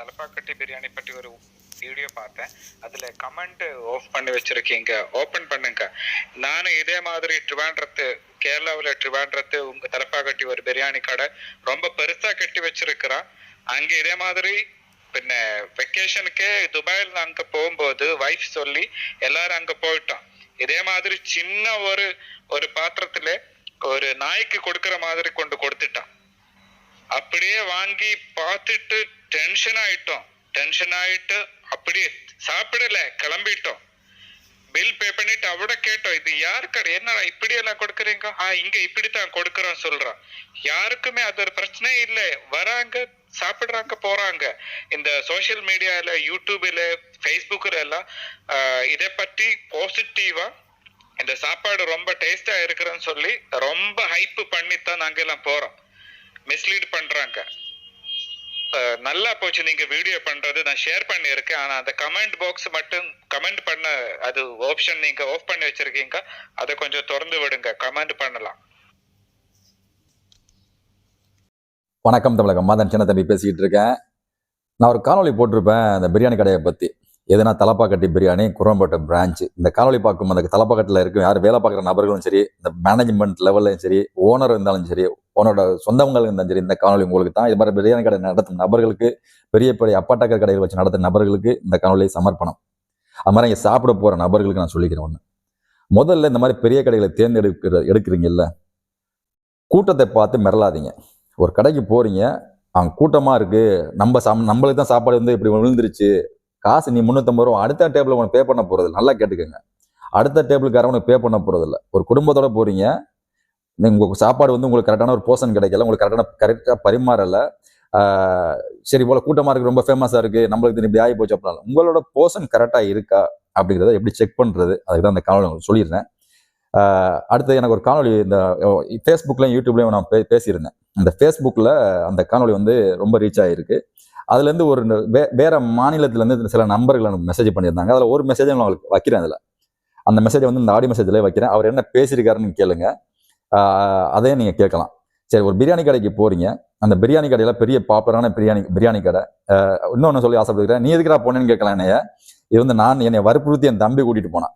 தலப்பாக்கட்டி பிரியாணி பற்றி ஒரு வீடியோ பார்த்தேன். அதுல கமெண்ட் ஓப்பன் பண்ணி வச்சிருக்கீங்க. ஓப்பன் பண்ணுங்க. நானும் இதே மாதிரி ட்ரிவாண்ட்ரத்து கேரளாவில் ட்ரிவாண்ட்ரத்து உங்க தலப்பாக்கட்டி ஒரு பிரியாணி கடை ரொம்ப பெருசா கட்டி வச்சிருக்கிறான் அங்க இதே மாதிரி பின்ன வெக்கேஷனுக்கே துபாயில் அங்க போகும்போது வைஃப் சொல்லி எல்லாரும் அங்க போயிட்டோம். இதே மாதிரி சின்ன ஒரு ஒரு பாத்திரத்துல ஒரு நாய்க்கு கொடுக்குற மாதிரி கொண்டு கொடுத்துட்டான். அப்படியே வாங்கி பார்த்துட்டு டென்ஷன் ஆயிட்டோம். டென்ஷன் ஆயிட்டு அப்படியே சாப்பிடல கிளம்பிட்டோம். பில் பே பண்ணிட்டு அவட கேட்டோம் இது யாருக்காரு? என்னடா இப்படி எல்லாம் கொடுக்குறீங்க? ஆ இங்க இப்படித்தான் கொடுக்குறோம் சொல்றான் யாருக்குமே அது ஒரு பிரச்சனை இல்லை. வராங்க சாப்பிடுறாங்க போறாங்க. இந்த சோஷியல் மீடியால யூடியூப்ல ஃபேஸ்புக்ல எல்லாம் இதை பத்தி பாசிட்டிவா இந்த சாப்பாடு ரொம்ப டேஸ்டா இருக்குன்னு சொல்லி ரொம்ப ஹைப் பண்ணித்தான் நாங்க எல்லாம் போறோம். மிஸ்லீட் பண்றாங்க. நல்லா போச்சு. நீங்க வீடியோ பண்றது நான் ஷேர் பண்ணியிருக்கேன். ஆனா அந்த கமெண்ட் பாக்ஸ் மட்டும் கமெண்ட் பண்ண அது ஆப்ஷன் நீங்க ஆஃப் பண்ணி வச்சிருக்கீங்க. அதை கொஞ்சம் திறந்து விடுங்க. கமெண்ட் பண்ணலாம். வணக்கம் தமிழகம். மாதன் சின்ன தம்பி பேசிக்கிட்டு இருக்கேன். நான் ஒரு காணொலி போட்டிருப்பேன் அந்த பிரியாணி கடையை பற்றி எதுனா தலப்பாக்கட்டி பிரியாணி குரம்பேட்டை பிரான்ச் இந்த காணொலி பார்க்கும் அந்த தலப்பாக்கட்டில் இருக்கும் யார் வேலை பார்க்குற நபர்களும் சரி இந்த மேனேஜ்மெண்ட் லெவல்லையும் சரி ஓனர் இருந்தாலும் சரி உன்னோட சொந்தங்களுக்கு இருந்தாலும் சரி இந்த காணொலி உங்களுக்கு தான். இது மாதிரி பிரியாணி கடை நடத்தும் நபர்களுக்கு பெரிய பெரிய அப்பாட்டக்கர் கடைகள் வச்சு நடத்தும் நபர்களுக்கு இந்த காணொலியை சமர்ப்பணம். அது மாதிரி இங்கே சாப்பிட போகிற நபர்களுக்கு நான் சொல்லிக்கிறேன் ஒன்று முதல்ல இந்த மாதிரி பெரிய கடைகளை தேர்ந்தெடுக்கிற எடுக்கிறீங்கல்ல கூட்டத்தை பார்த்து மிரளாதீங்க. ஒரு கடைக்கு போகிறீங்க அவங்க கூட்டமாக இருக்குது நம்ம சாம் நம்மளுக்கு தான் சாப்பாடு வந்து இப்படி விழுந்துருச்சு காசு நீ முந்நூற்றம்பது ரூபா அடுத்த டேபிள் உனக்கு பே பண்ண போகிறது நல்லா கேட்டுக்கோங்க. அடுத்த டேபிளுக்காரன் உனக்கு பே பண்ண போகிறதில்ல ஒரு குடும்பத்தோடு போகிறீங்க உங்களுக்கு சாப்பாடு வந்து உங்களுக்கு கரெக்டான ஒரு போர்ஷன் கிடைக்கல உங்களுக்கு கரெக்டான கரெக்டாக பரிமாறலை சரி போல கூட்டமாக இருக்குது ரொம்ப ஃபேமஸாக இருக்குது நம்மளுக்கு இது இப்படி ஆகி போச்சு அப்படின்னாலும் உங்களோட போர்ஷன் கரெக்டாக இருக்கா அப்படிங்கிறத எப்படி செக் பண்ணுறது அதுக்கு தான் அந்த காணொலி உங்களுக்கு சொல்லிடுறேன் அடுத்து எனக்கு ஒரு காணொலி இந்த ஃபேஸ்புக்லையும் யூடியூப்லையும் நான் பே பேசியிருந்தேன். இந்த ஃபேஸ்புக்கில் அந்த காணொளி வந்து ரொம்ப ரீச் ஆகிருக்கு அதுலேருந்து ஒரு வே வேறு மாநிலத்திலேருந்து சில நம்பர்கள் எனக்கு மெசேஜ் பண்ணியிருந்தாங்க. அதில் ஒரு மெசேஜை நான் உங்களுக்கு வைக்கிறேன் அதில். அந்த மெசேஜை வந்து இந்த ஆடியோ மெசேஜில் வைக்கிறேன். அவர் என்ன பேசியிருக்காருன்னு கேளுங்க. அதே அதையும் நீங்கள் கேட்கலாம். சரி ஒரு பிரியாணி கடைக்கு போறீங்க. அந்த பிரியாணி கடையில் பெரிய பாப்புலரான பிரியாணி பிரியாணி கடை. இன்னொன்று சொல்லி ஆசைப்படுகிறேன் நீ எதுக்குடா போனேன்னு கேட்கலாம் என்னைய. இது வந்து நான் என்னை வற்புறுத்தி என் தம்பி கூட்டிகிட்டு போனேன்.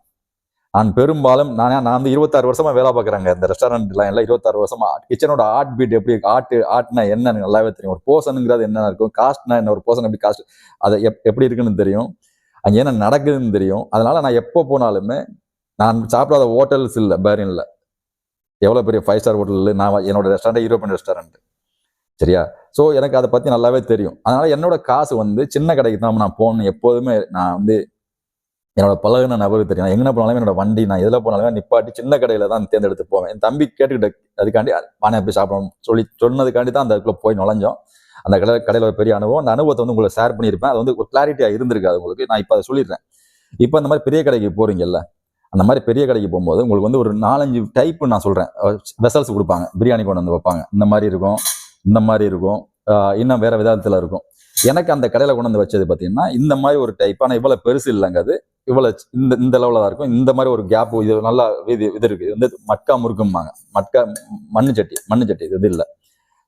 நான் பெரும்பாலும் நான் நான் வந்து இருபத்தாறு வருஷமா வேலை பார்க்குறாங்க. இந்த ரெஸ்டாரண்ட்லாம் எல்லாம் இருபத்தாறு வருஷமா. கிச்சனோட ஆர்ட் பீட் எப்படி ஆட்டு ஆட்னா என்னன்னு நல்லாவே தெரியும். ஒரு போர்ஷனுங்கிறது என்ன இருக்கும்? காஸ்ட்னா என்ன? ஒரு போர்ஷன் எப்படி காஸ்ட் அது எப் எப்படி இருக்குன்னு தெரியும். அங்கே என்ன நடக்குதுன்னு தெரியும். அதனால நான் எப்போ போனாலுமே நான் சாப்பிடாத ஹோட்டல்ஸ் இல்லை பேரின்ல எவ்வளோ பெரிய ஃபைவ் ஸ்டார் ஹோட்டலில் நான் என்னோட ரெஸ்டாரண்ட் யூரோப்பியன் ரெஸ்டாரண்ட் சரியா? ஸோ எனக்கு அதை பற்றி நல்லாவே தெரியும். அதனால் என்னோட காசு வந்து சின்ன கடைக்கு தான் நான் போகணும். எப்போதுமே நான் வந்து என்னோட பழகுன நபருக்கு தெரியும். எங்கே போனாலும் என்னோட வண்டி நான் எதில் போனாலுமே நிப்பாட்டி சின்ன கடையில் தான் தேர்ந்தெடுத்து போவேன். என் தம்பி கேட்டுக்கிட்ட அதுக்காண்டி வானே போய் சாப்பிடணும் சொல்லி சொன்னதுக்காண்டி தான் அந்த இடத்துல போய் நுழைஞ்சோம். அந்த கடை கடையில் ஒரு பெரிய அனுபவம். அந்த அனுபவத்தை வந்து உங்களுக்கு ஷேர் பண்ணியிருப்பேன். அது வந்து ஒரு கிளாரிட்டியாக இருந்திருக்காது உங்களுக்கு. நான் இப்போ அதை சொல்லிடுறேன். இப்போ அந்த மாதிரி பெரிய கடைக்கு போகிறீங்கல்ல அந்த மாதிரி பெரிய கடைக்கு போகும்போது உங்களுக்கு வந்து ஒரு நாலஞ்சு டைப் நான் சொல்கிறேன் வெசல்ஸ் கொடுப்பாங்க. பிரியாணி கொண்டு வந்து வைப்பாங்க. இந்த மாதிரி இருக்கும். இந்த மாதிரி இருக்கும். இன்னும் வேற விதத்தில் இருக்கும். எனக்கு அந்த கடையில் கொண்டு வந்து வச்சது பார்த்தீங்கன்னா இந்த மாதிரி ஒரு டைப் ஆனால் இவ்வளோ பெருசு இல்லைங்க அது. இவ்வளோ இந்த இந்த லெவலில் தான் இருக்கும். இந்த மாதிரி ஒரு கேப் இது நல்லா இது இது இருக்குது இது வந்து மட்கா முறுக்கும்பாங்க. மட்கா மண்ணு சட்டி மண்ணு சட்டி. இது இல்லை.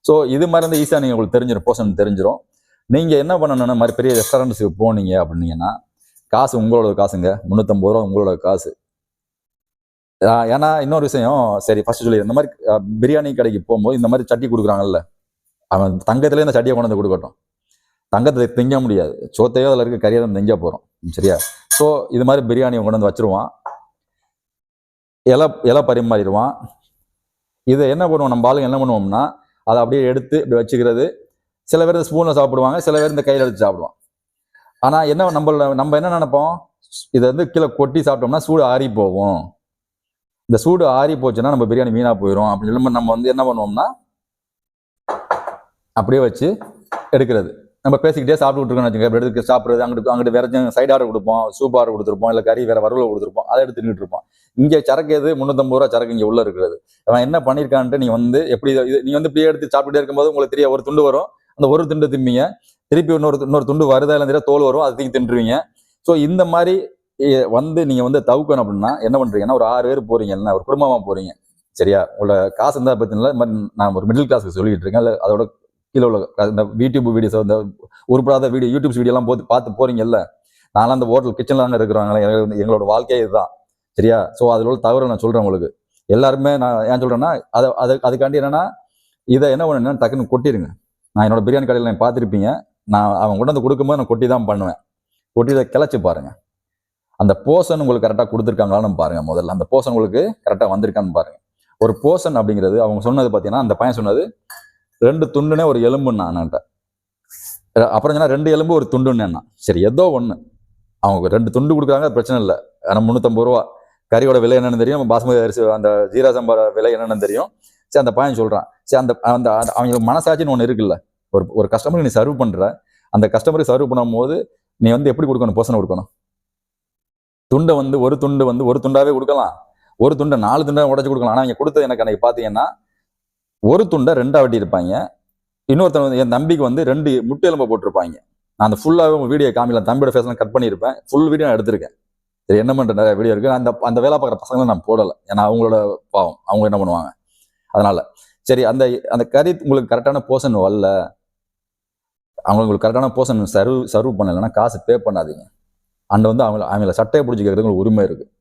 ஸோ இது மாதிரி வந்து ஈஸியாக நீங்கள் உங்களுக்கு தெரிஞ்சிடும் போர்ஷன் தெரிஞ்சிடும் நீங்கள் என்ன பண்ணணும்னா மாதிரி பெரிய ரெஸ்டாரண்ட்ஸுக்கு போனீங்க அப்படின்னீங்கன்னா காசு உங்களோட காசுங்க. முந்நூற்றம்பது ரூபா உங்களோட காசு. ஏன்னா இன்னொரு விஷயம் சரி ஃபர்ஸ்ட் சொல்லி இந்த மாதிரி பிரியாணி கடைக்கு போகும்போது இந்த மாதிரி சட்டி கொடுக்குறாங்கல்ல அவன் தங்கத்திலே இந்த சட்டியை கொண்டு வந்து கொடுக்கட்டும். தங்கத்தை திங்க முடியாது. சோத்தையோ அதில் இருக்க கறியை தான் திங்க போகிறோம் சரியா? ஸோ இது மாதிரி பிரியாணியை கொண்டு வந்து வச்சுருவான். இலை இலை பரிமாறிடுவான். இதை என்ன பண்ணுவோம் நம்ம ஆளுங்க என்ன பண்ணுவோம்னா அதை அப்படியே எடுத்து இப்படி வச்சுக்கிறது. சில பேர் இந்த ஸ்பூனில் சாப்பிடுவாங்க சில பேர் இந்த கையில் எடுத்து சாப்பிடுவான். ஆனால் என்ன நம்மள நம்ம என்ன நினைப்போம்? இதை வந்து கீழே கொட்டி சாப்பிட்டோம்னா சூடு ஆறி போகும். இந்த சூடு ஆறி போச்சுன்னா நம்ம பிரியாணி மீனாக போயிடும் அப்படின்னு சொல்லும்போது நம்ம வந்து என்ன பண்ணுவோம்னா அப்படியே வச்சு எடுக்கிறது. நம்ம பேசிக்கிட்டே சாப்பிட்டுட்டு இருக்கோம்னு வச்சுக்கோங்க. எடுத்து சாப்பிட்றது அங்கிட்டு அங்கிட்டு வேற சைடு ஆர்டர் கொடுப்போம் சூப் ஆர்டர் கொடுத்துருப்போம் இல்லை கறி வேற வரவில் கொடுத்துருப்போம். அதை எடுத்து தின்னுட்டு இருப்போம். இங்கே சரக்கு எது? முந்நூற்றம்பது ரூபா சரக்கு இங்கே உள்ள இருக்கிறது. அவன் என்ன பண்ணியிருக்கான்ட்டு நீ வந்து எப்படி இது நீ வந்து இப்படியே எடுத்து சாப்பிட்டுட்டே இருக்கும்போது உங்களுக்கு தெரிய ஒரு துண்டு வரும். அந்த ஒரு துண்டு திம்பிங்க திருப்பி இன்னொரு இன்னொரு துண்டு வருதா இல்லை தோல் வரும் அது தூக்கி தின்றுவீங்க. ஸோ இந்த மாதிரி வந்து நீங்க வந்து தவுக்கணும் அப்படின்னா என்ன பண்றீங்கன்னா ஒரு ஆறு பேர் போறீங்கன்னா ஒரு குடும்பமா போறீங்க. சரியா? உங்களோட காசு இருந்தால் பத்தினால இந்த மாதிரி நான் ஒரு மிடில் கிளாஸ்க்கு சொல்லிட்டு இருக்கேன். இல்லை அதோட கீழே உள்ள இந்த யூடியூப் வீடியோஸ் இந்த உருப்படாத வீடியோ யூடியூப்ஸ் வீடியோலாம் போது பார்த்து போகிறீங்கல்ல நானும் அந்த ஹோட்டல் கிச்சனில் தாங்க இருக்கிறாங்களே எங்களோட வாழ்க்கையே இதுதான். சரியா? ஸோ அதில் உள்ள தவறு நான் சொல்கிறேன் உங்களுக்கு. எல்லாருமே நான் ஏன் சொல்கிறேன்னா அதை அது அதுக்காண்டி என்னன்னா இதை என்ன பண்ணுன்னா டக்குன்னு கொட்டிடுங்க நான் என்னோட பிரியாணி கடையில் நான் பார்த்துருப்பீங்க. நான் அவன் கொண்டு வந்து கொடுக்கும்போது நான் கொட்டி தான் பண்ணுவேன். கொட்டி இதை கிளச்சி பாருங்கள் அந்த போர்ஷன் உங்களுக்கு கரெக்டாக கொடுத்துருக்காங்களான்னு பாருங்க முதல்ல. அந்த போர்ஷன் உங்களுக்கு கரெக்டாக வந்திருக்கான்னு பாருங்க. ஒரு போர்ஷன் அப்படிங்கிறது அவங்க சொன்னது பார்த்தீங்கன்னா அந்த பையன் சொன்னது ரெண்டு துண்டுனே ஒரு எலும்புன்னா என்கிட்ட அப்புறம் சொன்னா ரெண்டு எலும்பு ஒரு துண்டுன்னு சரி ஏதோ ஒன்று அவங்க ரெண்டு துண்டு கொடுக்குறாங்க பிரச்சனை இல்லை. ஆனால் முந்நூற்றம்பது ரூபா. கறியோட விலை என்னென்னு தெரியும் பாஸ்மதி அரிசி அந்த ஜீரா சம்பா விலை என்னென்னு தெரியும். சரி அந்த பையன் சொல்கிறான் சரி அந்த அந்த அவங்களுக்கு மனசாட்சின்னு ஒன்று இருக்குல்ல. ஒரு ஒரு கஸ்டமருக்கு நீ சர்வ் பண்ணுற அந்த கஸ்டமருக்கு சர்வ் பண்ணும்போது நீ வந்து எப்படி கொடுக்கணும் போசனை கொடுக்கணும்? துண்டை வந்து ஒரு துண்டு வந்து ஒரு துண்டாவே கொடுக்கலாம். ஒரு துண்டை நாலு துண்டாக உடைச்சு கொடுக்கலாம். ஆனால் இங்கே கொடுத்தது எனக்கு அன்னைக்கு பார்த்தீங்கன்னா ஒரு துண்டை ரெண்டாக வெட்டி இருப்பாங்க. இன்னொருத்தன் வந்து என் தம்பிக்கு வந்து ரெண்டு முட்டை எலும்பை போட்டிருப்பாங்க. நான் அந்த ஃபுல்லாகவே உங்கள் வீடியோ காமிக்கலாம் தம்பியோட ஃபேஸ்லாம் கட் பண்ணியிருப்பேன். ஃபுல் வீடியோ நான் எடுத்திருக்கேன். சரி என்ன பண்ணுற நிறைய வீடியோ இருக்குது அந்த அந்த வேலை பார்க்குற பசங்களை நான் போடலை. ஏன்னா அவங்களோட பாவம். அவங்க என்ன பண்ணுவாங்க? அதனால் சரி அந்த அந்த கறி உங்களுக்கு கரெக்டான போர்ஷன் வரல. அவங்களுக்கு கரெக்டான போர்ஷன் சர்வ் சர்வ் பண்ணலைன்னா காசு பே பண்ணாதீங்க. அண்ட் வந்து அவங்கள அவங்கள சட்டையை பிடிச்சி கேட்கறதுக்கு உரிமை இருக்குது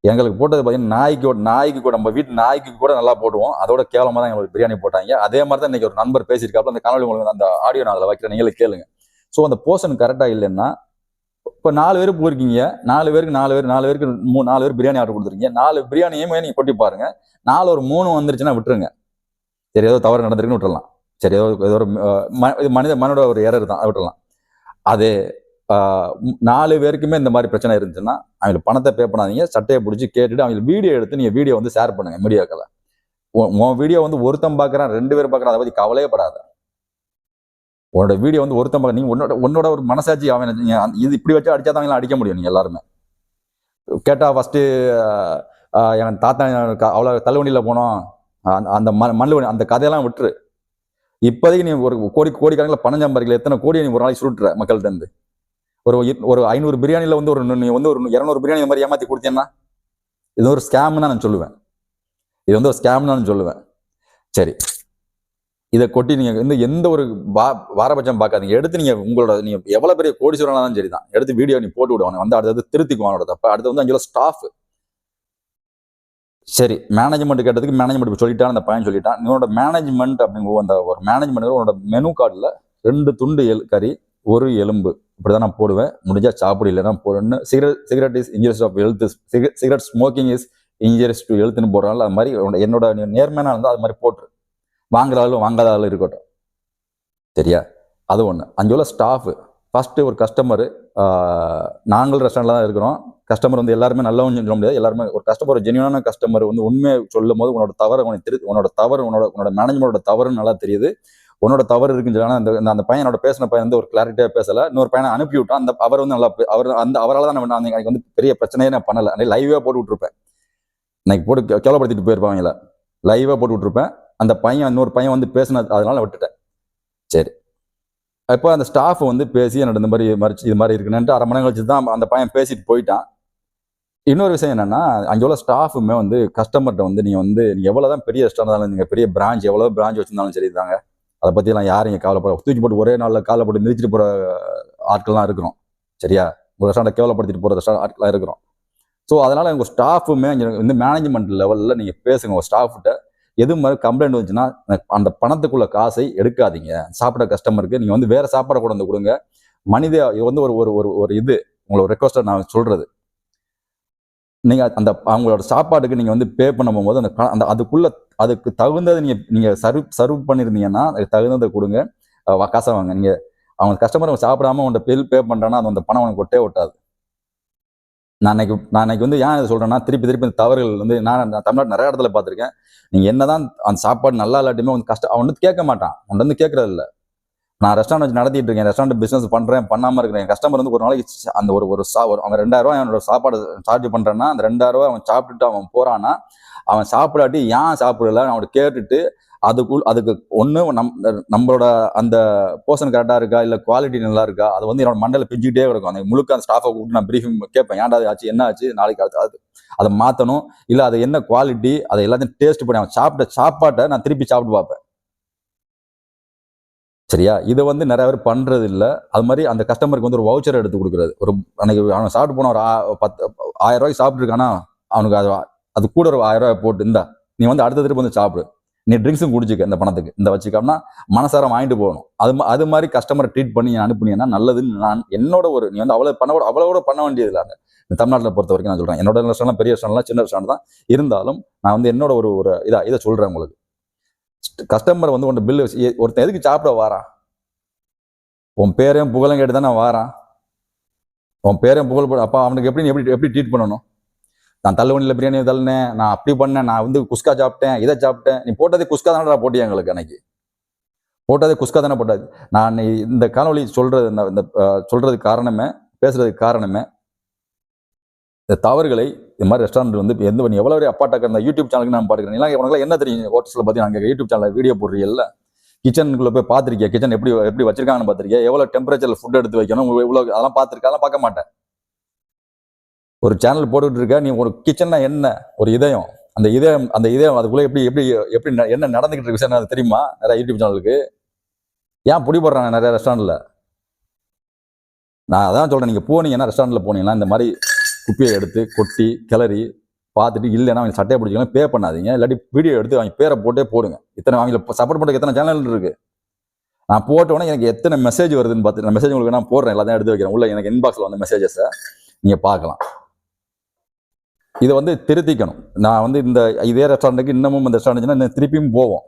எங்களுக்கு போட்டது பார்த்தீங்கன்னா நாய்க்கு கூட- நாய்க்கு கூட நம்ம வீட்டு நாய்க்கு கூட நல்லா போடுவோம். அதோட கேவலமாக தான் எங்களுக்கு பிரியாணி போட்டாங்க. அதே மாதிரி தான் இன்னைக்கு ஒரு நண்பர் பேசியிருக்காப்புல அந்த காணொலி உங்களுக்கு அந்த ஆடியோ நான் அதில் வைக்கிறேன். நீங்களே கேளுங்க. ஸோ அந்த போர்ஷன் கரெக்டாக இல்லைன்னா இப்போ நாலு பேர் போயிருக்கீங்க. நாலு பேருக்கு நாலு பேர் நாலு பேருக்கு மூணு நாலு பேர் பிரியாணி ஆர்டர் கொடுத்துருக்கீங்க. நாலு பிரியாணியுமே நீங்கள் கொட்டி பாருங்க. நாலு ஒரு மூணு வந்துருச்சுன்னா விட்டுருங்க. சரி ஏதோ தவறு நடந்திருக்குன்னு விட்டுறலாம். சரி ஏதோ ஏதோ ஒரு ம- இது மனித மனோட ஒரு ஏரர் தான் அதை விட்டுறலாம். அது நாலு பேருக்குமே இந்த மாதிரி பிரச்சனை இருந்துச்சுன்னா அவங்களுக்கு பணத்தை பே பண்ணாதீங்க சட்டையை பிடிச்சி கேட்டுட்டு அவங்களுக்கு வீடியோ எடுத்து நீங்கள் வீடியோ வந்து ஷேர் பண்ணுங்க மீடியாக்களை. உன் வீடியோ வந்து ஒருத்தன் பார்க்குறான் ரெண்டு பேர் பார்க்குறான் அதை பற்றி கவலையே படாத உன்னோட வீடியோ வந்து ஒருத்தன் பார்க்க நீங்கள் உன்னோட உன்னோட ஒரு மனசாட்சி அவன் இது இப்படி வச்சு அடிச்சா தான் அடிக்க முடியும் நீங்கள் எல்லாருமே. கேட்டால் ஃபஸ்ட்டு என் தாத்தா அவ்வளோ தள்ளுவண்டியில் போனோம். அந்த- அந்த மண் அந்த கதையெல்லாம் விட்டுரு. இப்போதைக்கு நீ ஒரு கோடி கோடிக்கணக்கில் பணம் சம்பாதிக்கல எத்தனை கோடி நீ ஒரு நாளைக்கு சுருட்டுற மக்கள்கிட்ட இருந்து? ஒரு ஒரு ஐநூறு பிரியாணியில் வந்து ஒரு நீ வந்து ஒரு இரநூறு பிரியாணி இந்த மாதிரி ஏமாற்றி கொடுத்தீங்கன்னா இது ஒரு ஸ்கேம்னு நான் சொல்லுவேன். இது வந்து ஒரு ஸ்கேம்னு நான் சொல்லுவேன். சரி. இதை கொட்டி நீங்கள் வந்து எந்த ஒரு வா- வாரபட்சம் பார்க்காதீங்க. எடுத்து நீங்கள் உங்களோட நீங்கள் எவ்வளோ பெரிய கோடீஸ்வரனாலும் சரி தான். எடுத்து வீடியோ நீ போட்டு விடுவாங்க வந்து அடுத்தது திருத்திக்குவான் அவனோட தப்ப. அடுத்து வந்து அங்கே ஸ்டாஃப் சரி. மேனேஜ்மெண்ட் கேட்டதுக்கு மேனேஜ்மெண்ட் சொல்லிட்டான் அந்த பையன் சொல்லிட்டான். உன்னோட மேனேஜ்மெண்ட் அப்படிங்க அந்த ஒரு மேனேஜ்மெண்ட் உன்னோட மெனு கார்டில் ரெண்டு துண்டு எல் கறி ஒரு எலும்பு. இப்படிதான் நான் போடுவேன். முடிஞ்சா சாப்பிடு இல்லைன்னா போடணும்னு cigarette cigarette is injuries of health cigarette smoking is injuries to ஹெல்த்னு போடுறாங்க அது மாதிரி என்னோட நேர்மையான இருந்தால் அது மாதிரி போட்டுரு. வாங்குற ஆளும் வாங்காத ஆளும் இருக்கட்டும். சரியா? அது ஒன்று அங்கே உள்ள ஸ்டாஃபு ஃபஸ்ட்டு ஒரு கஸ்டமரு நாங்கள் ரெஸ்டாரண்ட்டில் தான் இருக்கிறோம். கஸ்டமர் வந்து எல்லாருமே நல்லவங்க சொல்ல முடியாது. எல்லாருமே ஒரு கஸ்டமர் ஜென்யூனான கஸ்டமர் வந்து உண்மையை சொல்லும் போது உன்னோட தவறு உனக்கு திரு உன்னோட தவறு உன்னோட உன்னோட மேனேஜ்மெண்டோட தவறுன்னு நல்லா தெரியுது. உன்னோட தவறு இருக்குன்னு சொல்லி அந்த அந்த- பையனோட பேசின பையன் வந்து ஒரு கிளாரிட்டியாக பேசல. இன்னொரு பையனை அனுப்பி விட்டான் அந்த அவர் வந்து நல்லா அவர் அந்த அவரால் தான் நான் எனக்கு வந்து பெரிய பிரச்சனையே நான் பண்ணலை. அன்னைக்கு லைவாக போட்டு விட்டுருப்பேன். இன்னைக்கு போட்டு கே- கேவலப்படுத்திட்டு போயிருப்பாங்கள லைவாக போட்டு விட்டுருப்பேன். அந்த பையன் இன்னொரு பையன் வந்து பேசினது அதனால விட்டுட்டேன். சரி. இப்போ அந்த ஸ்டாஃப் வந்து பேசி என்னோட இந்த மாதிரி மறிச்சு இது மாதிரி இருக்குன்னு அரை மணி நேரம் கழிச்சு தான் அந்த பையன் பேசிட்டு போயிட்டான். இன்னொரு விஷயம் என்னன்னா அங்கே உள்ள ஸ்டாஃபுமே வந்து கஸ்டமர்கிட்ட வந்து நீங்கள் வந்து நீங்கள் எவ்வளோ தான் பெரிய ரெஸ்டாரண்ட் இருந்தாலும் நீங்கள் பெரிய பிரான்ச் எவ்வளோ பிரான்ச் வச்சுருந்தாலும் சரி தாங்க அதை பற்றிலாம் யாரும் இங்கே கவலைப்பட தூக்கி போட்டு ஒரே நாளில் காலை போட்டு மிதிச்சிட்டு போகிற ஆட்கள்லாம் இருக்கிறோம். சரியா? உங்கள் ரெஸ்டாரண்ட்டை கேவலப்படுத்திட்டு போகிற ரெஸ்டாரண்ட் ஆட்களாக இருக்கிறோம். ஸோ அதனால் உங்கள் ஸ்டாஃபுமே இங்கே இந்த மேனேஜ்மெண்ட் லெவலில் நீங்கள் பேசுங்க உங்கள் ஸ்டாஃப்கிட்ட எது மாதிரி கம்ப்ளைண்ட் வந்துச்சுன்னா அந்த- பணத்துக்குள்ள காசை எடுக்காதீங்க. சாப்பிட கஸ்டமருக்கு நீங்கள் வந்து வேறு சாப்பாடை கொண்டு வந்து கொடுங்க. மனித இது வந்து ஒரு ஒரு ஒரு ஒரு இது. உங்களை ரெக்வஸ்ட்டை நான் சொல்கிறது நீங்கள் அந்த அவங்களோட சாப்பாட்டுக்கு நீங்கள் வந்து பே பண்ணும் போது அந்த அந்த அதுக்குள்ளே அதுக்கு தகுந்ததை நீங்கள் நீங்கள் சர்வ் சர்வ் பண்ணியிருந்தீங்கன்னா அதுக்கு தகுந்ததை கொடுங்க. காசை வாங்க. நீங்கள் அவங்க கஸ்டமர் சாப்பிடாம உன்ட பில் பே பண்றான்னா அது அந்த பணம் உனக்கு ஒட்டே ஒட்டாது. நான் அன்னைக்கு நான் அன்னைக்கு வந்து ஏன் இதை சொல்கிறேன்னா திருப்பி திருப்பி இந்த தவறுகள் வந்து நான் தமிழ்நாடு நிறைய இடத்துல பார்த்துருக்கேன். நீங்கள் என்ன என்னதான் அந்த சாப்பாடு நல்லா இல்லாட்டியுமே வந்து கஷ்டம் அவன் வந்து கேட்க மாட்டான். அவன் வந்து கேட்கறது இல்லை நான் ரெஸ்டாரண்ட் வச்சு நடத்திட்டு இருக்கேன் ரெஸ்டாரண்ட் பிசினஸ் பண்றேன் பண்ணாம இருக்கிறேன். கஸ்டமர் வந்து ஒரு நாளைக்கு அந்த ஒரு ஒரு சா ஒரு அவன் ரெண்டாயிரம் ரூபாய் அவனோட சாப்பாடு சார்ஜ் பண்றான்னா அந்த ரெண்டாயிரம் ரூபாய் அவன் சாப்பிட்டுட்டு அவன் போறான்னா அவன் சாப்பிடாட்டி ஏன் சாப்பிடல அவன் கேட்டுட்டு அதுக்குள் அதுக்கு ஒன்று நம் நம்மளோட அந்த போர்ஷன் கரெக்டாக இருக்கா இல்லை குவாலிட்டி நல்லா இருக்கா அது வந்து என்னோட மண்டல பிஞ்சுக்கிட்டே கிடக்கும். அந்த முழுக்க அந்த ஸ்டாஃபை கூப்பிட்டு நான் ப்ரீஃபிங் கேட்பேன். ஏன்டா அது ஆச்சு என்ன ஆச்சு நாளைக்கு அது அது அதை மாற்றணும் இல்லை அது என்ன குவாலிட்டி அதை எல்லாத்தையும் டேஸ்ட் பண்ணி அவன் சாப்பிட்ட சாப்பாட்டை நான் திருப்பி சாப்பிட்டு பார்ப்பேன். சரியா? இதை வந்து நிறைய பேர் பண்ணுறது இல்லை அது மாதிரி அந்த கஸ்டமருக்கு வந்து ஒரு வவுச்சர் எடுத்து கொடுக்குறது. ஒரு அன்னைக்கு அவன் சாப்பிட்டு போன ஒரு பத்து ஆயிரம் ரூபாய்க்கு சாப்பிட்ருக்கானா அவனுக்கு அது அது கூட ஒரு ஆயிரம் ரூபாய் போட்டு இந்தா நீ வந்து அடுத்த திருப்பி வந்து சாப்பிடு. நீ ட்ரிங்க்ஸும் குடிச்சிக்க இந்த பணத்துக்கு. இந்த வச்சுக்காமனா மனசாரம் வாங்கிட்டு போகணும். அது அது மாதிரி கஸ்டமரை ட்ரீட் பண்ணி அனுப்புனீங்கன்னா நல்லதுன்னு நான் என்னோட ஒரு நீ வந்து அவ்வளோ பண்ண கூட அவ்வளோ கூட பண்ண வேண்டியது இல்லை இந்த தமிழ்நாட்டில் பொறுத்த வரைக்கும் நான் சொல்கிறேன் என்னோட ரெஸ்டாரண்ட் பெரிய ரெஸ்டாரண்ட்லாம் சின்ன ரெஸ்டாரண்ட் தான் இருந்தாலும் நான் வந்து என்னோட ஒரு ஒரு இதாக இதை சொல்கிறேன் உங்களுக்கு. கஸ்டமர் வந்து உன் பில்லு ஒருத்தன் எதுக்கு சாப்பிட வாரான் உன் பேரையும் புகழும் கேட்டு தானே வாரான் உன் பேரையும் புகழ் போட அப்பா அவனுக்கு எப்படி நீ எப்படி எப்படி ட்ரீட் பண்ணணும்? நான் தள்ளுவண்டியில் பிரியாணி தள்ளினேன் நான் அப்படி பண்ணேன் நான் வந்து குஸ்கா சாப்பிட்டேன் இதை சாப்பிட்டேன். நீ போட்டதே குஸ்கா தானடா போட்டியா எங்களுக்கு அன்னைக்கு. போட்டதே குஸ்கா தானே போட்டாது. நான் இந்த காணொலி சொல்றது இந்த சொல்றதுக்கு காரணமே பேசுறதுக்கு காரணமே இந்த தவறுகளை இந்த மாதிரி ரெஸ்டாரண்ட் வந்து எந்த பண்ணி எவ்வளோ பெரிய அப்பாட்டாக இந்த யூடியூப் சேனலுக்கு நான் பார்க்குறேன் இல்லை என்ன தெரியும்? ஹோட்டல்ஸில் பற்றி நாங்கள் யூடியூப் சேனலில் வீடியோ போடுறீல்ல கிச்சனுக்குள்ளே போய் பார்த்துருக்கியா? கிச்சன் எப்படி எப்படி வச்சிருக்காங்கன்னு பார்த்துருக்கியா? எவ்வளோ டெம்பரேச்சரில் ஃபுட் எடுத்து வைக்கணும்? இவ்வளோ அதெல்லாம் பார்த்துருக்கா? அதெல்லாம் பார்க்க மாட்டேன். ஒரு சேனல் போட்டுட்டு இருக்க நீ ஒரு கிச்சன்னா என்ன? ஒரு இதயம். அந்த இதயம் அந்த இதயம் அதுக்குள்ளே எப்படி எப்படி எப்படி ந- என்ன நடந்துகிட்டு இருக்கு? விஷயம் அது தெரியுமா? நிறைய யூடியூப் சேனலுக்கு ஏன் பிடி போடுறாங்க நிறைய ரெஸ்டாரண்ட்டில் நான் அதான் சொல்கிறேன் நீங்கள் போனீங்கன்னா ரெஸ்டாரண்ட்டில் போனீங்கன்னா இந்த மாதிரி குப்பியை எடுத்து கொட்டி கிளறி பார்த்துட்டு இல்லைன்னா அவங்க சட்டையை பிடிச்சிக்கலாம் பே பண்ணாதீங்க. இல்லாட்டி வீடியோ எடுத்து அவங்க பேரை போட்டே போடுங்க. இத்தனை அவங்கள சப்போர்ட் பண்ணுறதுக்கு எத்தனை சேனல் இருக்கு? நான் போட்ட உடனே எனக்கு எத்தனை மெசேஜ் வருதுன்னு பார்த்து நான் மெசேஜ் உங்களுக்கு நான் போடுறேன் எல்லாத்தையும் எடுத்து வைக்கிறேன். உள்ள எனக்கு இன்பாக்ஸில் வந்த மெசேஜஸை நீங்கள் பார்க்கலாம். இதை வந்து திருத்திக்கணும். நான் வந்து இந்த இதே ரெஸ்டாரண்ட்டுக்கு இன்னமும் இந்த ரெஸ்டாரண்ட் திருப்பியும் போவோம்.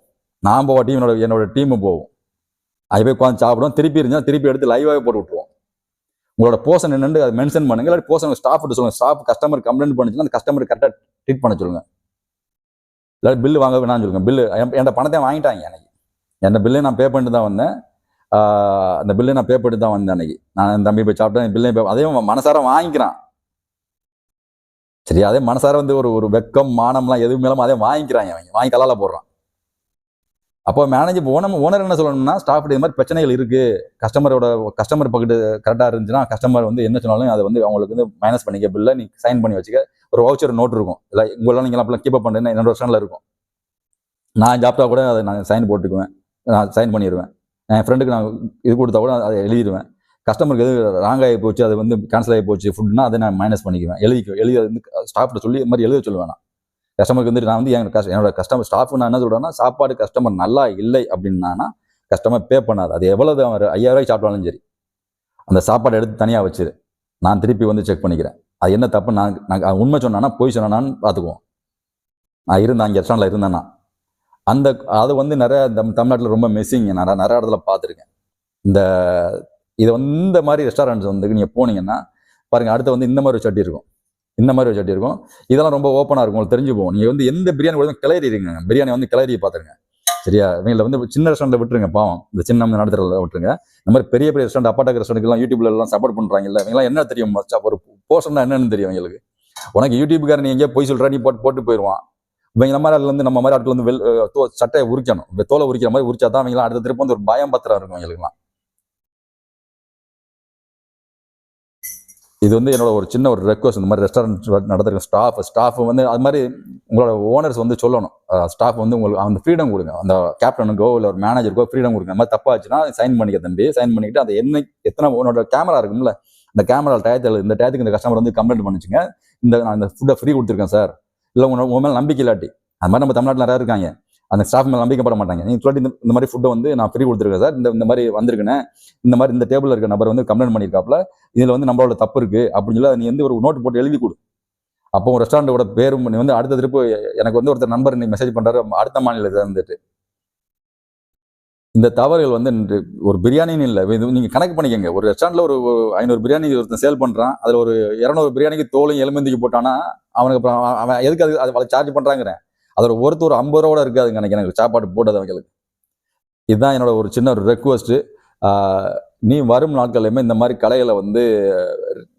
நான் போவோம் டீம் என்னோட என்னோட டீமு போவோம். அது போய் உட்காந்து சாப்பிடுவோம். திருப்பி இருந்தால் திருப்பி எடுத்து லைவாகவே போட்டு விட்டுருவோம். உங்களோட போர்ஷன் என்னென்னு அதை மென்ஷன் பண்ணுங்க. இல்லாட்டி போர்ஷன் ஸ்டாஃப் சொல்லுங்க. ஸ்டாஃப் கஸ்டமர் கம்ப்ளைண்ட் பண்ணிச்சுன்னா அந்த கஸ்டமர் கரெக்டாக ட்ரீட் பண்ண சொல்லுங்க. இல்லாட்டி பில்லு வாங்க வேணாம்னு சொல்லுங்க. பில்லு என் பணத்தை வாங்கிட்டாங்க எனக்கு என் பில்லையும் நான் பே பண்ணிட்டு தான் வந்தேன். அந்த பில்லை நான் பே பண்ணிட்டு தான் வந்தேன் அன்னைக்கு. நான் என் தம்பி போய் சாப்பிட்டேன். பில்லை பே அதையும் மனசார வாங்கிக்கிறான். சரி அதே மனசார வந்து ஒரு ஒரு வெக்கம் மானம்லாம் எதுவும் மேலும் அதே வாங்கிக்கிறாங்க அவங்க வாங்கி கலால போடுறான். அப்போ மேனேஜர் ஓனர் ஓனர் என்ன சொல்லணும்னா ஸ்டாஃப் இது மாதிரி பிரச்சனைகள் இருக்கு. கஸ்டமரோட கஸ்டமர் பக்கத்து கரெக்டாக இருந்துச்சுன்னா கஸ்டமர் வந்து என்ன சொன்னாலும் அதை வந்து அவங்களுக்கு வந்து மைனஸ் பண்ணிக்க பில்லை நீ சைன் பண்ணி வச்சுக்க. ஒரு வவுச்சர் நோட் இருக்கும். இல்லை உங்களெல்லாம் நீங்கள் அப்பெல்லாம் கீப் அப் என்னோட வருஷனில் இருக்கும். நான் ஜாப்டா கூட அதை நான் சைன் போட்டுக்குவேன். நான் சைன் பண்ணிடுவேன் என் ஃப்ரெண்டுக்கு நான் இது கொடுத்தா கூட அதை எழுதிடுவேன் கஸ்டமருக்கு எது ராங் ஆகி போச்சு அது வந்து கேன்சல் ஆகி போச்சு ஃபுட்னா அதை நான் மைனஸ் பண்ணிக்குவேன். எழுதி எழுதி வந்து ஸ்டாஃப்ட்ட சொல்லி இது மாதிரி எழுத சொல்லுவேன் நான் கஸ்டமருக்கு வந்துட்டு நான் வந்து என் கஷ்ட என்னோட கஸ்டமர் ஸ்டாஃப் நான் என்ன சொல்கிறேன்னா சாப்பாடு கஸ்டமர் நல்லா இல்லை அப்படின்னா கஸ்டமர் பே பண்ணாது. அது எவ்வளவு அவன் ஐயாயிரம் சாப்பிட்டாலும் சரி. அந்த சாப்பாடு எடுத்து தனியாக வச்சிரு. நான் திருப்பி வந்து செக் பண்ணிக்கிறேன். அது என்ன தப்பு? நான் நான் உண்மை சொன்னானா பொய் சொன்னானான்னு பார்த்துக்குவோம். நான் இருந்தேன் அங்கே ரெஸ்டாரண்ட்டில் இருந்தேன்னா அந்த அது வந்து நிறைய தம் தமிழ்நாட்டில் ரொம்ப மிஸ்ஸிங் நான் நிறைய இடத்துல பார்த்துருக்கேன். இந்த இதை வந்து இந்த மாதிரி ரெஸ்டாரண்ட்ஸ் வந்து நீங்கள் போனீங்கன்னா பாருங்கள் அடுத்து வந்து இந்த மாதிரி ஒரு சட்டி இருக்கும். இந்த மாதிரி ஒரு சட்டி இருக்கும். இதெல்லாம் ரொம்ப ஓப்பனாக இருக்கும். உங்களுக்கு தெரிஞ்சு போகும் நீங்கள் வந்து எந்த பிரியாணி கூட கிளறி இருங்க பிரியாணி வந்து கிளறி பார்த்துருங்க சரியா? இவங்களை வந்து சின்ன ரெஸ்டாரண்ட்டில் விட்டுருங்க பாவம். இந்த சின்ன நடத்துறதுல விட்டுருங்க. இந்த மாதிரி பெரிய பெரிய ரெஸ்டாரண்ட் அப்பாட்டக் ரெஸ்டாரண்ட்லாம் யூடியூப்ல எல்லாம் சப்போர்ட் பண்ணுறாங்கல்ல இவங்களாம் என்ன தெரியும்? ஒரு போர்ஷன் என்னன்னு தெரியும் எங்களுக்கு உனக்கு யூடியூப்காரன் நீ எங்கேயோ போய் சொல்கிற நீ போட்டு போட்டு போயிடுவான் இவங்க மாதிரி அதுல இருந்து நம்ம மாதிரி ஆட்கள் வந்து வெல் சட்டையை உரிக்கணும். தோலை உரிக்கிற மாதிரி உரிச்சா தான் அவங்களாம் அடுத்த திருப்பி வந்து ஒரு பயம் பத்திரம் இருக்கும் எங்களுக்குலாம் இது வந்து என்னோட ஒரு சின்ன ஒரு ரெக்வஸ்ட் இந்த மாதிரி ரெஸ்டாரண்ட் நடத்துகிற ஸ்டாஃப் ஸ்டாஃப் வந்து அது மாதிரி உங்களோட ஓனர்ஸ் வந்து சொல்லணும். ஸ்டாஃப் வந்து உங்களுக்கு அந்த ஃப்ரீடம் கொடுங்க. அந்த கேப்டனுக்கோ இல்லை ஒரு மேனேஜருக்கோ ஃப்ரீடம் கொடுங்க. அந்த மாதிரி தப்பாச்சுன்னா சைன் பண்ணிக்க தம்பி. சைன் பண்ணிக்கிட்டு அது என்ன எத்தனை உன்னோட கேமரா இருக்கும்ல? இந்த கேமரா டயத்தில் இந்த டயத்துக்கு இந்த கஸ்டமர் வந்து கம்ப்ளைண்ட் பண்ணிச்சுங்க. இந்த நான் இந்த ஃபுட்டை ஃப்ரீ கொடுத்துருக்கேன் சார் இல்லை உங்க உங்க மேலே நம்பிக்கை இல்லாட்டி. அது மாதிரி நம்ம தமிழ்நாட்டில் நிறையா இருக்காங்க. அந்த ஸ்டாஃப் மேலே நம்பிக்கைப்பட மாட்டாங்க நீங்கள் சொல்லிட்டு இந்த இந்த மாதிரி ஃபுட்டை வந்து நான் ஃப்ரீ கொடுத்துருக்கேன் சார். இந்த இந்த மாதிரி வந்திருக்கேன் இந்த மாதிரி இந்த டேபிளில் இருக்க நபர் வந்து கம்ப்ளைண்ட் பண்ணியிருக்காப்புல இதில் வந்து நம்மளோட தப்பு இருக்குது அப்படின்னு சொல்லி நீ வந்து ஒரு நோட் போட்டு எழுதி கொடு. அப்போ ஒரு ரெஸ்டாரண்ட்டோட பேரும் நீ வந்து அடுத்த திருப்பு எனக்கு வந்து ஒருத்தர் நம்பர் நீ மெசேஜ் பண்ணுறாரு அடுத்த மாநிலத்தில் இருந்துட்டு. இந்த தவறுகள் வந்து ஒரு பிரியாணின்னு இல்லை. இது நீங்கள் கணக்கு பண்ணிக்கங்க. ஒரு ரெஸ்டாரண்ட்டில் ஒரு ஐநூறு பிரியாணி ஒருத்தன் சேல் பண்ணுறான் அதில் ஒரு இரநூறு பிரியாணிக்கு தோலையும் எலும்பந்திக்கு போட்டானா அவனுக்கு அப்புறம் அவன் எதுக்கு அது அதை சார்ஜ் பண்ணுறாங்கிறேன் அதோட ஒருத்தர் ஒரு ஐம்பது ரூபா இருக்காதுங்க எனக்கு எனக்கு சாப்பாடு போட்டது அவங்களுக்கு இதுதான் என்னோட ஒரு சின்ன ஒரு ரெக்வஸ்ட்டு நீ வரும் நாட்கள்லையுமே இந்த மாதிரி கலைகளை வந்து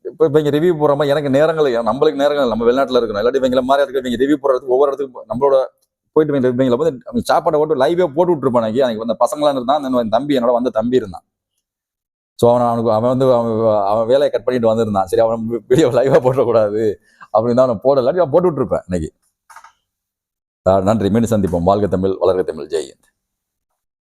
இப்போ இப்போ இங்கே ரிவ்யூ போடுற மாதிரி எனக்கு நேரங்கள் நம்மளுக்கு நேரங்கள் நம்ம வெளிநாட்டில் இருக்கணும். இல்லாட்டி இவங்கள மாதிரி இருக்கிற இவங்க ரிவ்யூ போடுறதுக்கு ஒவ்வொரு இடத்துக்கு நம்மளோட போயிட்டு இவங்க இவங்களை வந்து அவங்க சாப்பாடை போட்டு லைவே போட்டு விட்டுருப்பான் எனக்கு எனக்கு அந்த பசங்களாம் இருந்தான் என் தம்பி என்னோட வந்து தம்பி இருந்தான். ஸோ அவன் அவனுக்கு அவன் வந்து அவன் அவன் வேலையை கட் பண்ணிட்டு வந்திருந்தான். சரி அவன் வீடியோ லைவாக போடக்கூடாது அப்படின்னு தான் அவன் போட இல்லாட்டி அவன் போட்டு விட்டுருப்பேன் இன்னைக்கு நன்றி மீண்டும் சந்திப்போம். வாழ்க தமிழ் வளர்க தமிழ். ஜெய்